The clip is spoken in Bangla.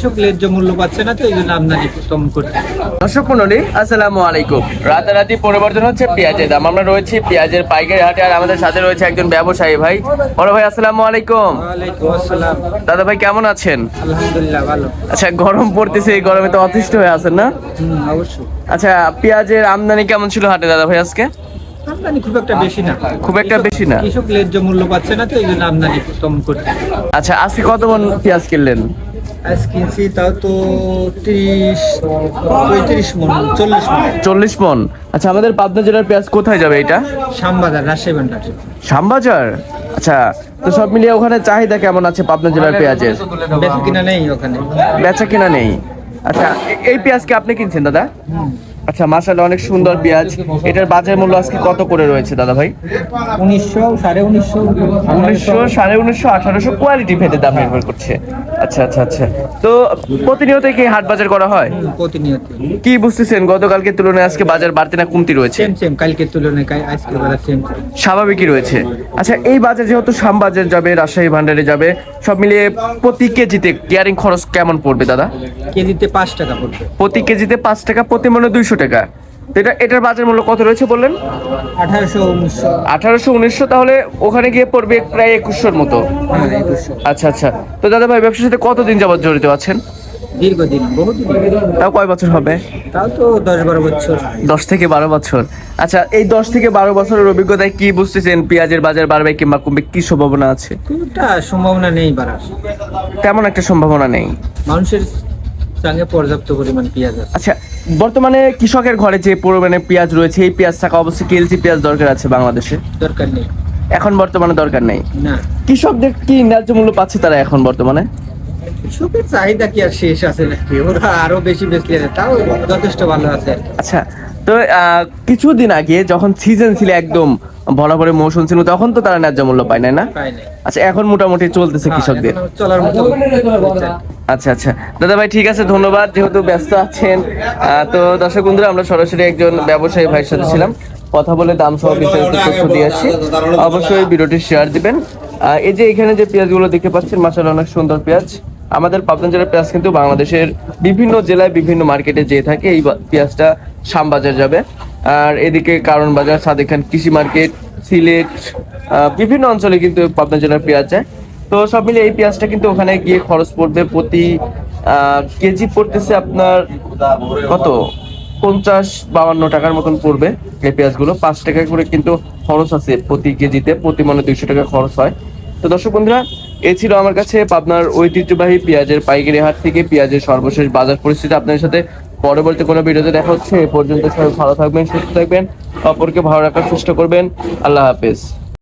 কৃষক ন্যায্য মূল্য পাচ্ছে না তো এই জন্য আমদানি কম করছে। দর্শক মন্ডলী আসসালামু আলাইকুম। রাতারাতি পরিবর্তন হচ্ছে পেঁয়াজের দাম। আমরা রয়েছি পেঁয়াজের পাইকারি হাটে আর আমাদের সাথে রয়েছে একজন ব্যবসায়ী ভাই। বড় ভাই আসসালামু আলাইকুম। আসসালাম। দাদা ভাই কেমন আছেন? আলহামদুলিল্লাহ ভালো। আচ্ছা গরম পড়তেছে এই গরমে তো অতিষ্ঠ হয়ে আছেন না? হুম অবশ্যই। আচ্ছা পেঁয়াজের আমদানি কেমন ছিল হাটে দাদা ভাই আজকে? আমদানি খুব একটা বেশি না। খুব একটা বেশি না? কৃষক ন্যায্য মূল্য পাচ্ছে না তো এই জন্য আমদানি কম করছে। আচ্ছা আজকে কত মন পেঁয়াজ কিনলেন? আজ কিনছি তাও তো তিরিশ পঁয়ত্রিশ মন চল্লিশ মন। চল্লিশ মন। আচ্ছা আমাদের পাবনা জেলার পেঁয়াজ কোথায় যাবে এটা শ্যামবাজার রাজশাহী ভান্ডার। শ্যামবাজার? আচ্ছা তো সব মিলিয়ে ওখানে চাহিদা কেমন আছে পাবনা জেলার পেঁয়াজের? বেচা কিনা নেই ওখানে। বেচা কিনা নেই। আচ্ছা এই পেঁয়াজ কি আপনি কিনছেন দাদা। আচ্ছা মাসাল্লাহ অনেক সুন্দর পেঁয়াজ। এটার বাজার মূল্য আজকে কত করে রয়েছে দাদা ভাই? উনিশশো সাড়ে উনিশশো উনিশশো সাড়ে উনিশশো আঠারোশো কোয়ালিটি ভেদে দাম নির্ভর করছে। আচ্ছা আচ্ছা আচ্ছা। তো প্রতিনিয়ত কি হাট বাজার করা হয়? প্রতিনিয়ত কি বুঝতেছেন? গতকালকে তুলনায় আজকে বাজার বাড়তি না কমতি রয়েছে? সেম সেম কালকের তুলনায় সেম স্বাভাবিকই রয়েছে। আচ্ছা এই বাজার যেহেতু শ্যামবাজার যাবে রাজশাহী ভান্ডারে যাবে সব মিলিয়ে প্রতি কেজিতে কেয়ারিং খরচ কেমন পড়বে দাদা? কেজিতে পাঁচ টাকা পড়বে। প্রতি কেজিতে পাঁচ টাকা প্রতি মনে দুইশো টাকা। এটা এটার বাজার মূল্য কত রয়েছে বললেন? আঠারোশো উনিশশো। তাহলে ওখানে গিয়ে পড়বে প্রায় একুশশোর মতো। হ্যাঁ আচ্ছা আচ্ছা। তো দাদা ভাই ব্যবসার সাথে কতদিন যাবৎ জড়িত আছেন? দীর্ঘদিন বহুদিন। তাও কয় বছর হবে? তাও তো দশ বারো বছর। দশ থেকে বারো বছর। আচ্ছা এই দশ থেকে বারো বছরের অভিজ্ঞতায় কি বুঝতেছেন? পেঁয়াজের বাজার বাড়বে কিংবা কমবে কি সম্ভাবনা আছে? সম্ভাবনা নেই বাড়ার। তেমন একটা সম্ভাবনা নেই। মানুষের সঙ্গে পর্যাপ্ত পরিমাণ পেঁয়াজ আছে। আচ্ছা বর্তমানে কৃষকের ঘরে যে পরিমাণে পেঁয়াজ রয়েছে এই পেঁয়াজ থাকা অবশ্যই কেলসি পেঁয়াজ দরকার আছে বাংলাদেশে? দরকার নেই। এখন বর্তমানে দরকার নেই? না। কৃষকদের কি ন্যায্য মূল্য পাচ্ছে তারা এখন বর্তমানে? কৃষকের চাহিদা কি আর শেষ আছে নাকি? ওরা আরও বেশি বেশি আছে তাও যথেষ্ট ভালো আছে। আচ্ছা তো কিছুদিন আগে যখন সিজন ছিল একদম বরাবরের মৌসুম ছিল তখন তো তারা ন্যায্য মূল্য পায় নাই না? আচ্ছা এখন মোটামুটি চলতেছে কৃষকদের। হ্যাঁ, চলার মতো আচ্ছা আচ্ছা। দাদা ভাই ঠিক আছে ধন্যবাদ যেহেতু ব্যস্ত আছেন। তো দর্শক বন্ধুরা আমরা সরাসরি একজন ব্যবসায়ী ভাইয়ের সাথে ছিলাম। কথা বলে দাম সহ বিস্তারিত তথ্য দিয়ে আসছি অবশ্যই ভিডিওটি শেয়ার দিবেন। এই যে এখানে যে পেঁয়াজগুলো দেখতে পাচ্ছেন মাসাল অনেক সুন্দর পেঁয়াজ। আমাদের পাবনা জেলার পেঁয়াজ কিন্তু বাংলাদেশের বিভিন্ন জেলায় বিভিন্ন মার্কেটে যেয়ে থাকে, এই পেঁয়াজটা শ্যামবাজার যাবে। আর এদিকে কারণ বাজার, সাদেক খান কৃষি মার্কেট, সিলেট বিভিন্ন অঞ্চলে কিন্তু পাবনা জেলার পেঁয়াজ যায়। তো সব মিলে এই পেঁয়াজটা কিন্তু ওখানে গিয়ে খরচ পড়বে প্রতি কেজি পড়তেছে আপনার কত? পঞ্চাশ বাউান্ন টাকার মতন পড়বে এই পেঁয়াজগুলো। পাঁচ টাকা করে কিন্তু খরচ আছে প্রতি কেজিতে, প্রতি মনে দুইশো টাকা খরচ হয়। তো দর্শক বন্ধুরা, এ ছিল আমার কাছে পাবনার ঐতিহ্যবাহী পেঁয়াজের পাইকারি হাট থেকে পেঁয়াজের সর্বশেষ বাজার পরিস্থিতি। আপনাদের সাথে পরবর্তী কোনো ভিডিওতে দেখা হচ্ছে। এ পর্যন্ত সবাই ভালো থাকবেন, সুস্থ থাকবেন। অপরকে ভালো রাখার চেষ্টা করবেন। আল্লাহ হাফেজ।